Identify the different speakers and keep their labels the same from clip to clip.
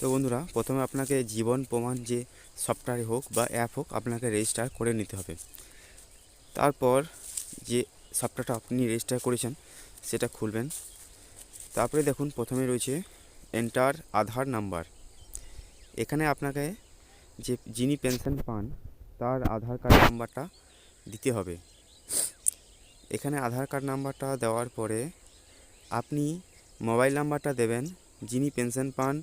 Speaker 1: তো বন্ধুরা, প্রথমে আপনাকে জীবন প্রমাণ যে সফটওয়্যার হোক বা অ্যাপ হোক আপনাকে রেজিস্টার করে নিতে হবে। তারপর যে সফটওয়্যারটা আপনি রেজিস্টার করেছেন, সেটা খুলবেন। তারপরে দেখুন, প্রথমে রয়েছে এন্টার আধার নাম্বার এখানে আপনাকে যে যিনি পেনশন পান, তার আধার কার্ড নাম্বারটা দিতে হবে। এখানে আধার কার্ড নাম্বারটা দেওয়ার পরে আপনি মোবাইল নাম্বারটা দেবেন, যিনি পেনশন পান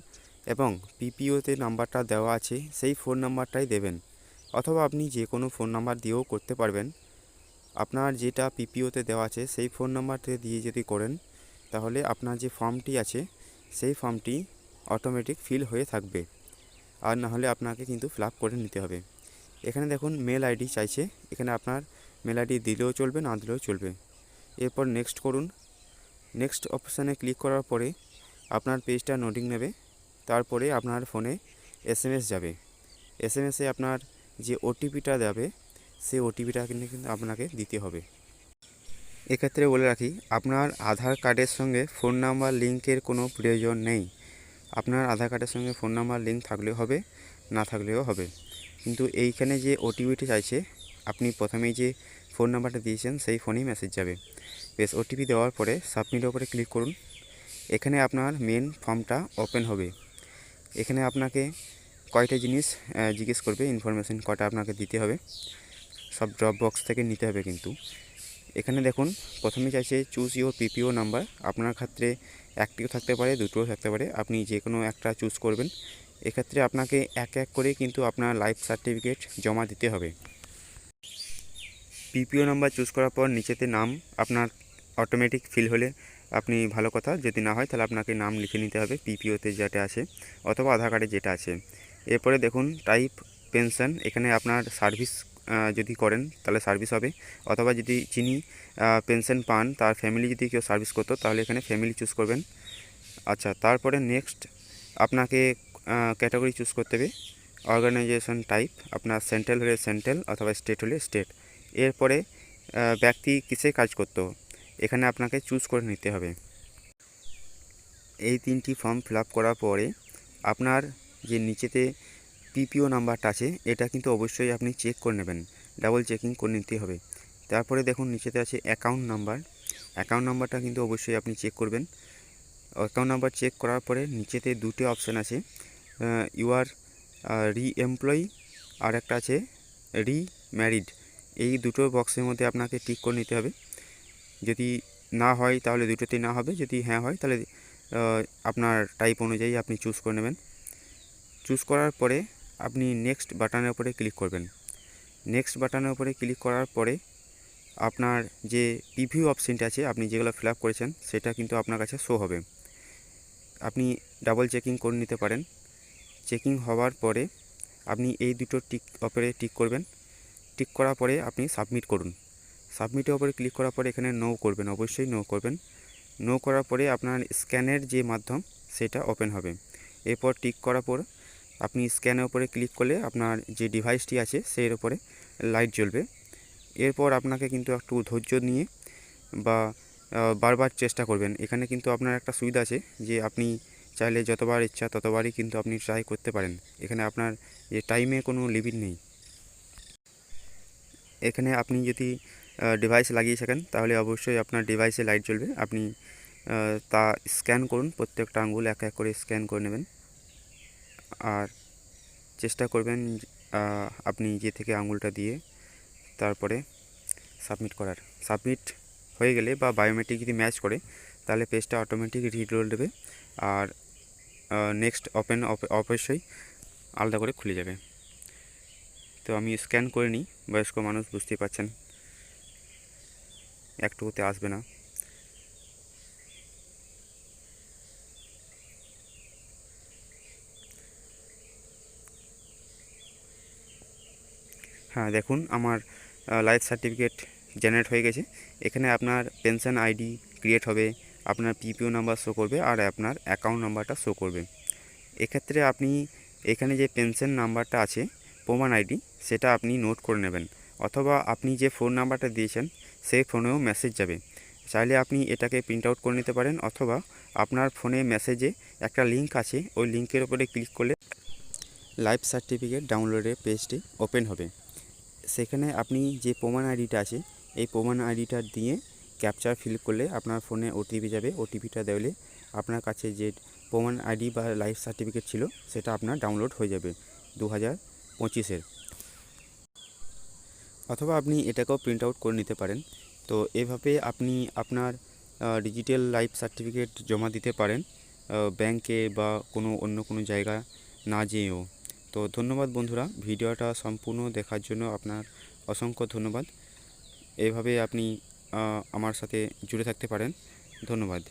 Speaker 1: এবং পিপিওতে নাম্বারটা দেওয়া আছে, সেই ফোন নাম্বারটাই দেবেন। অথবা আপনি যে কোনো ফোন নাম্বার দিয়েও করতে পারবেন। আপনার যেটা পিপিওতে দেওয়া আছে, সেই ফোন নাম্বারটা দিয়ে যদি করেন, তাহলে আপনার যে ফর্মটি আছে, সেই ফর্মটি অটোমেটিক ফিল হয়ে থাকবে। আর না হলে আপনাকে কিন্তু ফিল করে নিতে হবে। এখানে দেখুন, মেল আইডি চাইছে। এখানে আপনার মেল আইডি দিলেও চলবে, না দিলেও চলবে। এরপর নেক্সট করুন। নেক্সট অপশানে ক্লিক করার পরে আপনার পেজটা নোটিং নেবে। তারপরে আপনার ফোনে এস এম এস যাবে। এস এম এসে আপনার যে ওটিপিটা যাবে, সেই ওটিপিটা কিন্তু আপনাকে দিতে হবে। এক্ষেত্রে বলে রাখি, আপনার আধার কার্ডের সঙ্গে ফোন নাম্বার লিঙ্কের কোনো প্রয়োজন নেই। আপনার আধার কার্ডের সঙ্গে ফোন নাম্বার লিঙ্ক থাকলেও হবে, না থাকলেও হবে। কিন্তু এইখানে যে ওটিপিটি চাইছে, আপনি প্রথমেই যে ফোন নাম্বারটা দিয়েছেন, সেই ফোনেই মেসেজ যাবে। বেশ, ওটিপি দেওয়ার পরে সাবমিটের উপরে ক্লিক করুন। এখানে আপনার মেন ফর্মটা ওপেন হবে। এখানে আপনাকে কয়টা জিনিস জিজ্ঞেস করবে। ইনফরমেশন কটা আপনাকে দিতে হবে। সব ড্রপ বক্স থেকে নিতে হবে কিন্তু। এখানে দেখুন, প্রথমে চাইছে চুজ ইউর পিপিও নাম্বার আপনার ক্ষেত্রে একটিও থাকতে পারে, দুটোও থাকতে পারে। আপনি যে কোনো একটা চুজ করবেন। এক্ষেত্রে আপনাকে এক এক করে কিন্তু আপনার লাইফ সার্টিফিকেট জমা দিতে হবে। পিপিও নাম্বার চুজ করার পর নিচেতে নাম আপনার অটোমেটিক ফিল হলে আপনি ভালো কথা, যদি না হয় তাহলে আপনাকে নাম লিখে নিতে হবে পিপিওতে যেটা আছে অথবা আধার কার্ডে যেটা আছে। এরপরে দেখুন, টাইপ পেনশন, এখানে আপনার সার্ভিস যদি করেন তাহলে সার্ভিস হবে। অথবা যদি চিনি পেনশন পান, তার ফ্যামিলি যদি কেউ সার্ভিস করতো তাহলে এখানে ফ্যামিলি চুজ করবেন। আচ্ছা তারপরে নেক্সট, আপনাকে ক্যাটাগরি চুজ করতে হবে। অর্গানাইজেশন টাইপ, আপনার সেন্ট্রাল হলে সেন্ট্রাল, অথবা স্টেট হলে স্টেট। এরপরে ব্যক্তি কিসে কাজ করতো? এখানে আপনাকে চুজ করে নিতে হবে। এই তিনটি ফর্ম ফিল করার পরে আপনার যে নিচেতে পিপিও নাম্বারটা আছে, এটা কিন্তু অবশ্যই আপনি চেক করে নেবেন। ডাবল চেকিং করে নিতে হবে। তারপরে দেখুন নিচেতে আছে অ্যাকাউন্ট নাম্বার অ্যাকাউন্ট নাম্বারটা কিন্তু অবশ্যই আপনি চেক করবেন। অ্যাকাউন্ট নাম্বার চেক করার পরে নিচেতে দুটো অপশান আছে। ইউ আর রি এমপ্লয়ি আর একটা আছে রি ম্যারিড এই দুটো বক্সের মধ্যে আপনাকে টিক করে নিতে হবে। যদি না হয় তাহলে দুটোতেই না হবে, যদি হ্যাঁ হয় তাহলে আপনার টাইপ অনুযায়ী আপনি চুজ করে নেবেন। চুজ করার পরে আপনি নেক্সট বাটনের উপরে ক্লিক করবেন। নেক্সট বাটনের উপরে ক্লিক করার পরে আপনার যে প্রিভিউ অপশানটা আছে, আপনি যেগুলো ফিল করেছেন, সেটা কিন্তু আপনার কাছে শো হবে। আপনি ডাবল চেকিং করে নিতে পারেন। চেকিং হওয়ার পরে আপনি এই দুটো টিক ওপরে টিক করবেন। টিক করার পরে আপনি সাবমিট করুন। সাবমিটের ওপরে ক্লিক করার পরে এখানে নো করবেন, অবশ্যই নো করবেন। নো করার পরে আপনার স্ক্যানের যে মাধ্যম, সেটা ওপেন হবে। এরপর টিক করার পর আপনি স্ক্যানের উপরে ক্লিক করলে আপনার যে ডিভাইসটি আছে, সেই উপরে লাইট জ্বলবে। এরপর আপনাকে কিন্তু একটু ধৈর্য নিয়ে বা বারবার চেষ্টা করবেন। এখানে কিন্তু আপনার একটা সুবিধা আছে যে আপনি চাইলে যতবার ইচ্ছা ততবারই কিন্তু আপনি ট্রাই করতে পারেন। এখানে আপনার যে টাইমে কোনো লিমিট নেই। এখানে আপনি যদি ডিভাইস লাগিয়ে থাকেন, তাহলে অবশ্যই আপনার ডিভাইসে লাইট জ্বলবে। আপনি তা স্ক্যান করুন, প্রত্যেকটা আঙ্গুল এক এক করে স্ক্যান করে নেবেন। আর চেষ্টা করবেন আপনি যে থেকে আঙুলটা দিয়ে তারপরে সাবমিট করার। সাবমিট হয়ে গেলে বা বায়োমেট্রিক যদি ম্যাচ করে, তাহলে পেজটা অটোমেটিক রিড রোল দেবে। আর নেক্সট ওপেন অবশ্যই আলাদা করে খুলে যাবে। তো আমি স্ক্যান করে নিই, বয়স্ক মানুষ বুঝতেই পারছেন। একটুকুতে আসবে না। হ্যাঁ দেখুন, আমার লাইফ সার্টিফিকেট জেনারেট হয়ে গেছে। এখানে আপনার পেনশন আইডি ক্রিয়েট হবে, আপনার পিপিও নাম্বার শো করবে আর আপনার অ্যাকাউন্ট নাম্বারটা শো করবে। এক্ষেত্রে আপনি এখানে যে পেনশন নাম্বারটা আছে, প্রমাণ আইডি সেটা আপনি নোট করে নেবেন। অথবা আপনি যে ফোন নাম্বারটা দিয়েছেন, সেই ফোনেও মেসেজ যাবে। চাইলে আপনি এটাকে প্রিন্ট আউট করে নিতে পারেন অথবা আপনার ফোনে মেসেজে একটা লিঙ্ক আছে, ওই লিঙ্কের উপরে ক্লিক করলে লাইফ সার্টিফিকেট ডাউনলোডের পেজটি ওপেন হবে। সেখানে আপনি যে প্রমাণ আইডিটা আছে, এই প্রমাণ আইডিটা দিয়ে ক্যাপচার ফিল করলে আপনার ফোনে ওটিপি যাবে। ওটিপিটা দেওয়ালে আপনার কাছে যে প্রমাণ আইডি বা লাইফ সার্টিফিকেট ছিল, সেটা আপনার ডাউনলোড হয়ে যাবে। দু হাজার পঁচিশের অথবা আপনি এটাকেও প্রিন্ট আউট করে নিতে পারেন। তো এভাবে আপনি আপনার ডিজিটাল লাইফ সার্টিফিকেট জমা দিতে পারেন ব্যাংকে বা কোনো অন্য কোনো জায়গা না যেয়েও। তো ধন্যবাদ বন্ধুরা, ভিডিওটা সম্পূর্ণ দেখার জন্য আপনার অসংখ্য ধন্যবাদ। এভাবে আপনি আমার সাথে জুড়ে থাকতে পারেন। ধন্যবাদ।